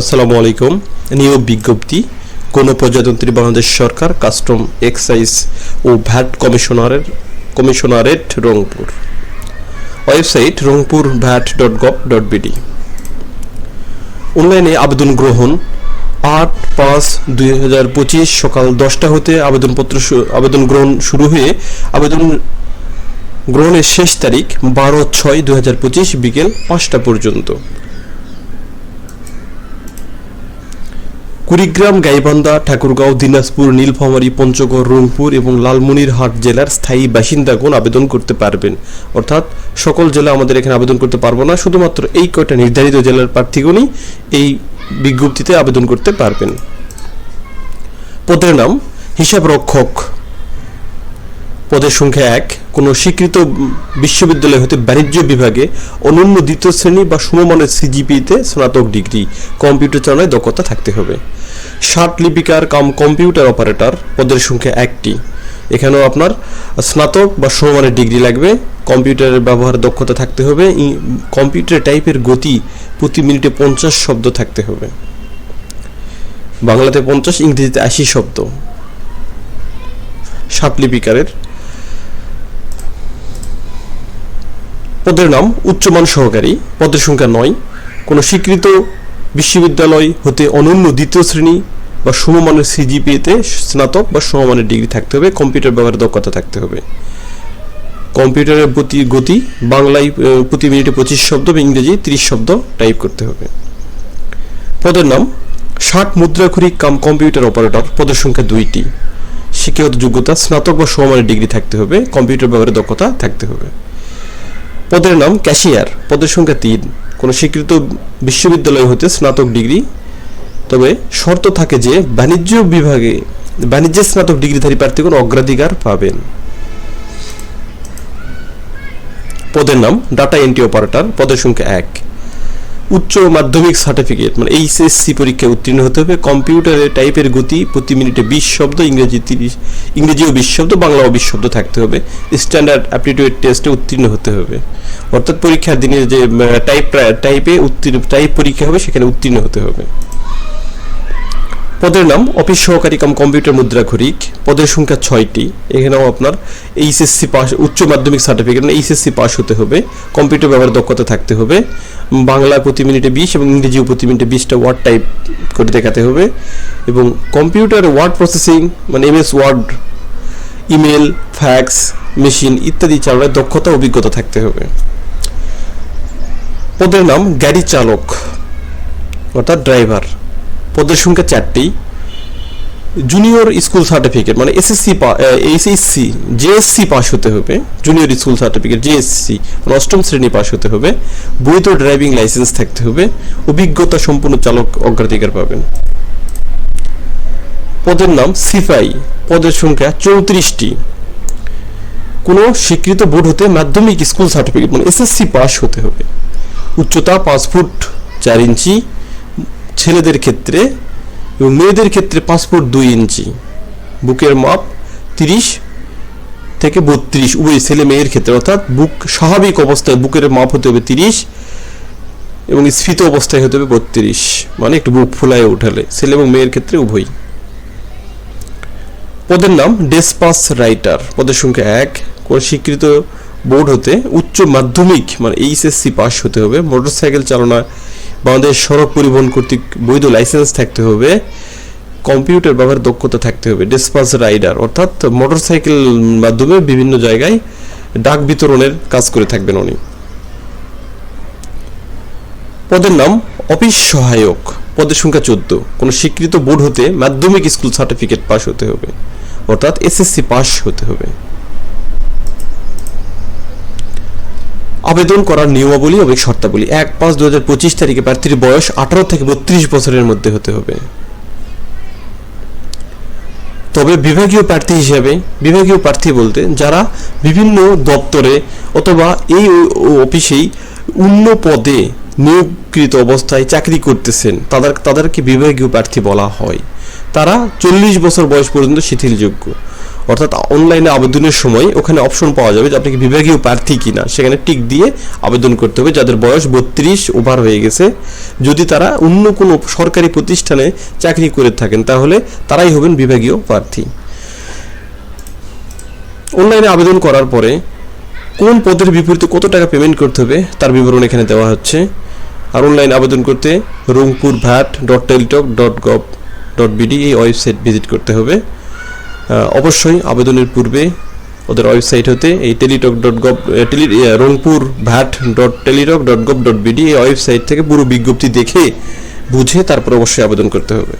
আসসালামু আলাইকুম। নিয়োগ বিজ্ঞপ্তি গণপ্রজাতন্ত্রী বাংলাদেশ সরকার কাস্টম এক্সাইজ ও ভ্যাট কমিশনারের, commissionerate Rangpur. Website Rangpur VAT dot gov dot BD. অনলাইনে আবেদন গ্রহণ, আট পাঁচ দুই হাজার পঁচিশ সকাল দশটা হতে আবেদনপত্র আবেদন গ্রহণ শুরু হয়ে আবেদন গ্রহণের শেষ তারিখ বারো ছয় দু বিকেল পাঁচটা পর্যন্ত। কুড়িগ্রাম, গাইবান্ধা, ঠাকুরগাঁও, দিনাজপুর, নীলফামারী, পঞ্চগড়, রংপুর এবং লালমনিরহাট জেলার স্থায়ী বাসিন্দাগণ আবেদন করতে পারবেন। অর্থাৎ সকল জেলা আমাদের এখানে আবেদন করতে পারব না, শুধুমাত্র এই কয়টা নির্ধারিত জেলার প্রার্থীগণই এই বিজ্ঞপ্তিতে আবেদন করতে পারবেন। পদের নাম, হিসাব রক্ষক। পদের সংখ্যা এক, কোনো স্বীকৃত বিশ্ববিদ্যালয় হতে বাণিজ্য বিভাগে অনন্য দ্বিতীয় শ্রেণি বা সমমানের সিজিপিতে স্নাতক ডিগ্রি। কম্পিউটার চালনায় দক্ষতা থাকতে হবে। ষাট লিপিকার কাম কম্পিউটার অপারেটর পদের সংখ্যা একটি। এখানেও আপনার স্নাতক বা সমমানের ডিগ্রি লাগবে। কম্পিউটারের ব্যবহার দক্ষতা থাকতে হবে। কম্পিউটার টাইপের গতি প্রতি মিনিটে পঞ্চাশ শব্দ থাকতে হবে। বাংলাতে পঞ্চাশ, ইংরেজিতে আশি শব্দ। ষাট লিপিকারের পদের নাম উচ্চমান সহকারী। পদের সংখ্যা নয়। কোনো স্বীকৃত বিশ্ববিদ্যালয় হতে অনন্য দ্বিতীয় শ্রেণি বা সমমানের সিজিপিএতে স্নাতক বা সমমানের ডিগ্রি থাকতে হবে, কম্পিউটার ব্যবহারের দক্ষতা থাকতে হবে। কম্পিউটারের প্রতি গতি, বাংলায় প্রতি মিনিটে পঁচিশ শব্দ বা ইংরেজি তিরিশ শব্দ টাইপ করতে হবে। পদের নাম, ষাট মুদ্রাক্ষরিক কাম কম্পিউটার অপারেটর, পদের সংখ্যা দুইটি। শিক্ষাগত যোগ্যতা, স্নাতক বা সমমানের ডিগ্রি থাকতে হবে, কম্পিউটার ব্যবহারের দক্ষতা থাকতে হবে। পদের নাম, ক্যাশিয়ার, পদের সংখ্যা তিন। কোনো স্বীকৃত বিশ্ববিদ্যালয় হতে স্নাতক ডিগ্রি। তবে শর্ত থাকে যে বাণিজ্য বিভাগে, বাণিজ্যের স্নাতক ডিগ্রিধারী প্রার্থী কোনো অগ্রাধিকার পাবেন। পদের নাম ডাটা এন্ট্রি অপারেটর পদের সংখ্যা এক। উচ্চ মাধ্যমিক সার্টিফিকেট মানে এইচএসসি পরীক্ষায় উত্তীর্ণ হতে হবে। কম্পিউটারে টাইপের গতি, প্রতি মিনিটে বিশ শব্দ, ইংরেজি তিরিশ ইংরেজিও বিশ শব্দ বাংলাও বিশ শব্দ থাকতে হবে। স্ট্যান্ডার্ড অ্যাপটিটিউড টেস্টে উত্তীর্ণ হতে হবে। অর্থাৎ পরীক্ষার দিনে যে টাইপ টাইপে উত্তীর্ণ টাইপ পরীক্ষা হবে, সেখানে উত্তীর্ণ হতে হবে। পদের নাম অফিস সহকারী কাম কম্পিউটার মুদ্রাক্ষরিক পদের সংখ্যা ছয়টি। এখানেও আপনার এইচএসসি পাস উচ্চ মাধ্যমিক সার্টিফিকেট মানে এইচএসসি পাস হতে হবে। কম্পিউটার ব্যবহার দক্ষতা থাকতে হবে। বাংলা প্রতি মিনিটে বিশ এবং ইংরেজিও প্রতি মিনিটে বিশটা ওয়ার্ড টাইপ করে দেখাতে হবে। এবং কম্পিউটার ওয়ার্ড প্রসেসিং মানে MS word, email, fax, machine ইত্যাদি চালানোর দক্ষতা অভিজ্ঞতা থাকতে হবে। পদের নাম গাড়ি চালক, অর্থাৎ ড্রাইভার। পদের সংখ্যা চারটি। জুনিয়র স্কুল সার্টিফিকেট মানে এসএসসি এইচএসসি জেএসসি পাস হতে হবে। জুনিয়র স্কুল সার্টিফিকেট জেএসসি অষ্টম শ্রেণি পাস হতে হবে। বৈধ ড্রাইভিং লাইসেন্স থাকতে হবে। অভিজ্ঞতা সম্পূর্ণ চালক অগ্রাধিকার পাবেন। পদের নাম সিফাই পদের সংখ্যা চৌত্রিশটি। কোনো স্বীকৃত বোর্ড হতে মাধ্যমিক স্কুল সার্টিফিকেট মানে এসএসসি পাস হতে হবে। উচ্চতা পাঁচ ফুট চার ইঞ্চি। ছেলেদের ক্ষেত্রে এবং মেয়েদের ক্ষেত্রে ফুট দুই ইঞ্চি। বুকের মাপ তিরিশ থেকে বত্রিশ। উভয় ছেলে মেয়ের ক্ষেত্রে। অর্থাৎ বুক স্বাভাবিক অবস্থায় বুকের মাপ হতে হবে তিরিশ এবং স্ফীত অবস্থায় হতে হবে বত্রিশ। মানে একটু বুক ফুলায় উঠালে। ছেলে এবং মেয়ের ক্ষেত্রে উভয় পদের নাম ডেসপাস রাইটার। পদের সংখ্যা এক। কোন স্বীকৃত বোর্ড হতে উচ্চ মাধ্যমিক মানে এইচএসসি পাস হতে হবে। মোটরসাইকেল চালনা বাংলাদেশ সড়ক পরিবহন কর্তৃক বৈধ লাইসেন্স থাকতে হবে, কম্পিউটার ব্যবহার দক্ষতা থাকতে হবে, ডিসপাস রাইডার, অর্থাৎ মোটরসাইকেল মাধ্যমে বিভিন্ন জায়গায় ডাক বিতরণের কাজ করে থাকবেন উনি। পদের নাম অফিস সহায়ক, পদের সংখ্যা চোদ্দ। কোনো স্বীকৃত বোর্ড হতে মাধ্যমিক স্কুল সার্টিফিকেট পাস হতে হবে, অর্থাৎ এসএসসি পাস হতে হবে। আবেদন করার নিয়মাবলী এবং শর্তাবলী। এক পাঁচ দু হাজার পঁচিশ তারিখে প্রার্থীর বয়স আঠারো থেকে বত্রিশ বছরের মধ্যে হতে হবে। তবে বিভাগীয় প্রার্থী হিসেবে বিভাগীয় প্রার্থী বলতে যারা বিভিন্ন দপ্তরে অথবা এই অফিসেই অন্য পদে নিয়োগকৃত অবস্থায় চাকরি করতেছেন, তাদের, তাদেরকে বিভাগীয় প্রার্থী বলা হয়। তারা চল্লিশ বছর বয়স পর্যন্ত শিথিলযোগ্য। অর্থাৎ অনলাইনে আবেদনের সময় ওখানে অপশন পাওয়া যাবে যে আপনি কি বিভাগীয় প্রার্থী কিনা। সেখানে টিক দিয়ে আবেদন করতে হবে, যাদের বয়স বত্রিশ ওভার হয়ে গেছে। যদি তারা অন্য কোনো সরকারি প্রতিষ্ঠানে চাকরি করে থাকেন, তাহলে তারাই হবেন বিভাগীয় প্রার্থী। অনলাইনে আবেদন করার পরে কোন পদের বিপরীতে কত টাকা পেমেন্ট করতে হবে, তার বিবরণ এখানে দেওয়া হচ্ছে। আর অনলাইন আবেদন করতে Rangpur VAT dot Teletalk dot gov dot BD এই ওয়েবসাইট ভিজিট করতে হবে। অবশ্যই আবেদনের পূর্বে ওদের ওয়েবসাইট হতে এই Teletalk dot gov tele Rangpur VAT dot Teletalk dot gov dot BD এই ওয়েবসাইট থেকে পুরো বিজ্ঞপ্তি দেখে বুঝে তারপর অবশ্যই আবেদন করতে হবে।